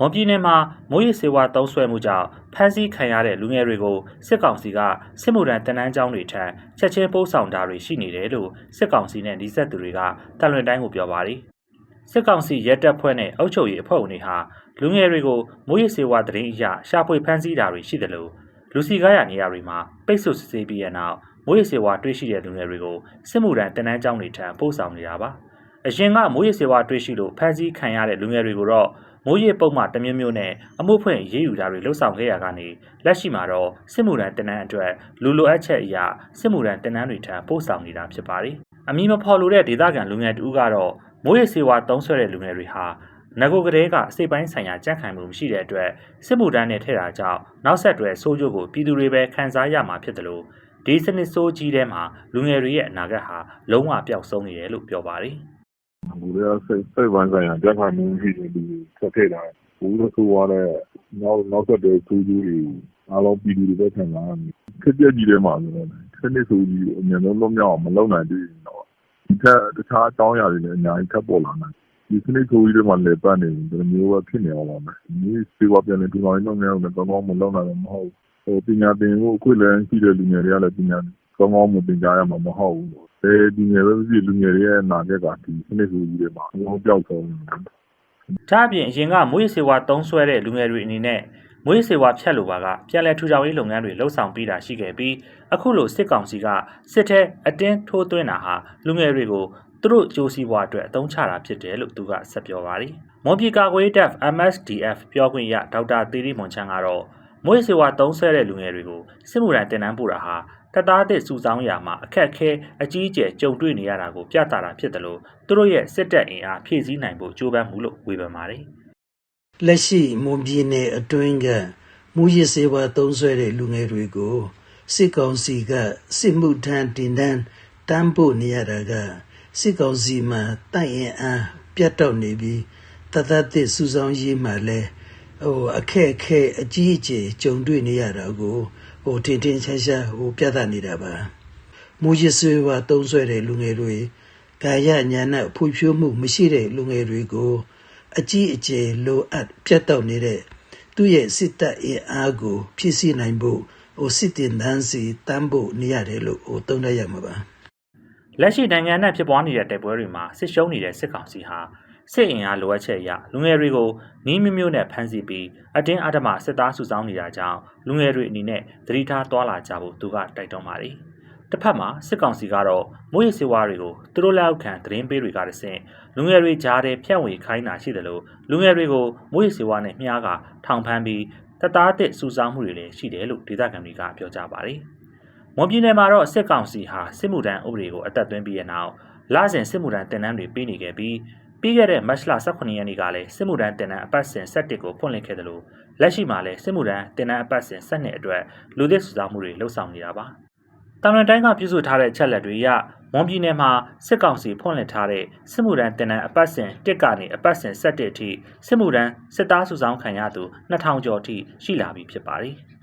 မွန်ပြည်နယ်မှာမိုးရေစေဝါတုံးဆွဲမှုကြောင့်ဖမ်းဆီးခံရတဲ့လူငယ်တွေကိုစစ်ကောင်စီကစစ်မှုထမ်းတနန်းကျောင်းတွေထံချက်ချင်းပို့ဆောင်တာတွေရှိနေတယ်လို့စစ်ကောင်စီနဲ့နှိစက်သူတွေကတန်လွင်တိုင်းကိုပြောပါတယ်စစ်ကောင်စီရဲတပ်ဖွဲ့နဲ့အုပ်ချုပ်ရေးအဖွဲ့ဝင်တွေဟာလူငယ်တွေကိုမိုးရေစေဝါတရင်အရရှာဖွေဖမ်းဆီးတာတွေရှိတယ်လို့လူစီကားရနေရာတွေမှာပိတ်ဆို့စစ်ဆေးပြီးတဲ့နောက်မိုးရေစေဝါတွေ့ရှိတဲ့လူငယ်တွေကိုစစ်မှုထမ်းတနန်းကျောင်းတွေထံပို့ဆောင်နေတာပါ အရင်ကမိုးရေစေဝါတွေ့ရှိလို့ဖမ်းဆီးခံရတဲ့လူငယ်တွေကိုတော့မိုးရေပုံမှတစ်မျိုးမျိုးနဲ့အမှုဖွင့်ရေးယူတာတွေလှုပ်ဆောင်ခဲ့ရကနေလက်ရှိမှာတော့စစ်မှုထမ်းတင်နန်းအတွက်လူလိုအပ်ချက်အရာစစ်မှုထမ်းတင်နန်းတွေထံပို့ဆောင်နေတာဖြစ်ပါတယ်။အမည်မဖော်လိုတဲ့ဒေသခံလူငယ်တူကတော့မိုးရေစေဝါတုံးဆွဲတဲ့လူငယ်တွေဟာငကိုကလေးကအစိပ်ပိုင်းဆိုင်ရာကြန့်ခိုင်မှုမရှိတဲ့အတွက်စစ်မှုထမ်းနဲ့ထဲတာကြောင့်နောက်ဆက်တွဲဆိုးကျိုးကိုပြည်သူတွေပဲခံစားရမှာဖြစ်တယ်လို့ဒီစနစ်ဆိုးကြီးထဲမှာလူငယ်တွေရဲ့အနာဂတ်ဟာလုံးဝပျောက်ဆုံးနေတယ်လို့ပြောပါတယ်။ လူတွေကစိတ်စိတ်ပိုင်းဆိုင်ရာကြက်ခါမှုရှိတဲ့လူတွေဆက်ထည့်တာဘူးလို့ဆိုရတဲ့နောက်နောက်ဆက်တဲ့သူကြီးတွေအားလုံးပြည်သူတွေပဲခံစားရတယ်ခက်ပြက်ကြီးထဲမှာဆိုတော့စနစ်ဆိုကြီးအမြင်လုံးလုံးမြောက်အောင်မလုပ်နိုင်သေးဘူးတော့ဒီထက်တခြားအကြောင်းအရာတွေလည်းအများကြီးထပ်ပေါ်လာနိုင်ဒီစနစ်ဆိုကြီးတွေမှာလည်းပတ်နေတယ်ဒီမျိုးပဲဖြစ်နေအောင်ပါမယ်ဒီစေဝါပြန်နေဒီလိုမျိုးမျိုးနဲ့ကောင်းကောင်းမလုပ်နိုင်တော့မဟုတ်ဟိုပညာသင်ဖို့အခွင့်အလမ်းရှိတဲ့လူငယ်တွေကလည်းပညာကောင်းကောင်းမသင်ကြားရမှာမဟုတ်ဘူး အဲဒီငယ်ပဲဖြစ်လူငယ်တွေရဲ့အနာဂတ်ကဒီစနစ်ဆိုကြီးတွေမှာအလုံးပြောက်ဆုံးနေတယ်ဒါအပြင်အရင်ကမွေးစေဝါတုံးဆွဲတဲ့လူငယ်တွေအနေနဲ့မွေးစေဝါဖြတ်လိုပါကပြန်လည်ထူထောင်ရေးလုပ်ငန်းတွေလှုပ်ဆောင်ပြီးတာရှိခဲ့ပြီးအခုလိုစစ်ကောင်စီကစစ်ထဲအတင်းထိုးသွင်းတာဟာလူငယ်တွေကိုသူတို့ကြိုးစည်းပွားအတွက်အသုံးချတာဖြစ်တယ်လို့သူကဆက်ပြောပါတယ်။မွန်ပြည်ကာကွယ်တပ် MSDF ပြောခွင့်ရဒေါက်တာသီရိမွန်ချန်ကတော့မွေးစေဝါတုံးဆွဲတဲ့လူငယ်တွေကိုစစ်မှုထမ်းတင်နန်းပို့တာဟာ တပ်သားသစ်စုဆောင်းရာမှာအခက်အခဲအကြီးအကျယ်ကြုံတွေ့နေရတာကိုပြသတာဖြစ်တယ်လို့သူတို့ရဲ့စစ်တပ်အင်အားဖြည့်ဆည်းနိုင်ဖို့ကြိုးပမ်းမှုလို့ဝေဖန်ပါတယ်။လက်ရှိမွန်ပြည်နယ်အတွင်းကမူရစ်စေဝါသုံးဆွဲတဲ့လူငယ်တွေကိုစစ်ကောင်စီကစစ်မှုထမ်းတင်တန်းတန်းဖို့နေရတာကစစ်ကောင်စီမှာတိုက်ရင်အားပြတ်တော့နေပြီးတသက်သစ်စူဆောင်းရေးမှာလဲ ဟိုအခက်အခဲအကြီးအကျယ်ကြုံတွေ့နေရတာကိုဟိုတင်တင်ရှားရှားဟိုပြသနေတာပါမူရစ်စေဝါသုံးဆွဲတဲ့လူငယ်တွေကာယညာဏဖွံ့ဖြိုးမှုမရှိတဲ့လူငယ်တွေကိုအကြီးအကျယ်လိုအပ်ပြတ်တောက်နေတဲ့သူ့ရဲ့စစ်တပ်အင်အားကို ဖြည့်ဆည်းနိုင်ဖို့ဟိုစစ်တင်တန်းစီတန်းဖို့နေရတယ်လို့ဟိုသုံးသပ်ရမှာပါလက်ရှိနိုင်ငံနဲ့ဖြစ်ပွားနေတဲ့တိုက်ပွဲတွေမှာစစ်ရှုံးနေတဲ့စစ်ကောင်စီဟာ စစ်အင်အားလိုအပ်ချက်အရလူငယ်တွေကိုနီးမျိုးမျိုးနဲ့ဖမ်းဆီးပြီးအတင်းအဓမ္မစစ်သားစုဆောင်းနေတာကြောင့်လူငယ်တွေအနေနဲ့သတိထားသွားလာကြဖို့သူကတိုက်တွန်းပါတယ်။တစ်ဖက်မှာစစ်ကောင်စီကတော့မိုးရေစေဝါတွေကိုသူတို့လက်အောက်ခံသတင်းပေးတွေကတဆင့်လူငယ်တွေကြားထဲဖြန့်ဝေခိုင်းတာရှိတယ်လို့လူငယ်တွေကိုမိုးရေစေဝါနဲ့မြားကထောင်ဖမ်းပြီးတပ်သားတစ်စုဆောင်းမှုတွေလည်းရှိတယ်လို့ဒေသခံတွေကပြောကြပါတယ်။မွန်ပြည်နယ်မှာတော့စစ်ကောင်စီဟာစစ်မှုထမ်းဥပဒေကိုအသက်သွင်းပြီးတဲ့နောက်လစဉ်စစ်မှုထမ်းတင်နန်းတွေပေးနေခဲ့ပြီး ပြီးခဲ့တဲ့မတ်လ18ရက်နေ့ကလည်းစစ်မှုထမ်းတင်နန်းအပတ်စဉ်7ကိုဖွင့်လှစ်ခဲ့တယ်လို့လက်ရှိမှာလည်းစစ်မှုထမ်းတင်နန်းအပတ်စဉ်7အတွက်လူသစ်စုဆောင်းမှုတွေလှုပ်ဆောင်နေတာပါ။တောင်ရတိုင်းကပြုစုထားတဲ့ချက်လက်တွေအရမွန်ပြည်နယ်မှာစစ်ကောင်စီဖွင့်လှစ်ထားတဲ့စစ်မှုထမ်းတင်နန်းအပတ်စဉ်1ကနေအပတ်စဉ်7အထိစစ်မှုထမ်းစစ်သားစုဆောင်းခံရသူ2000ကျော်အထိရှိလာပြီဖြစ်ပါတယ်။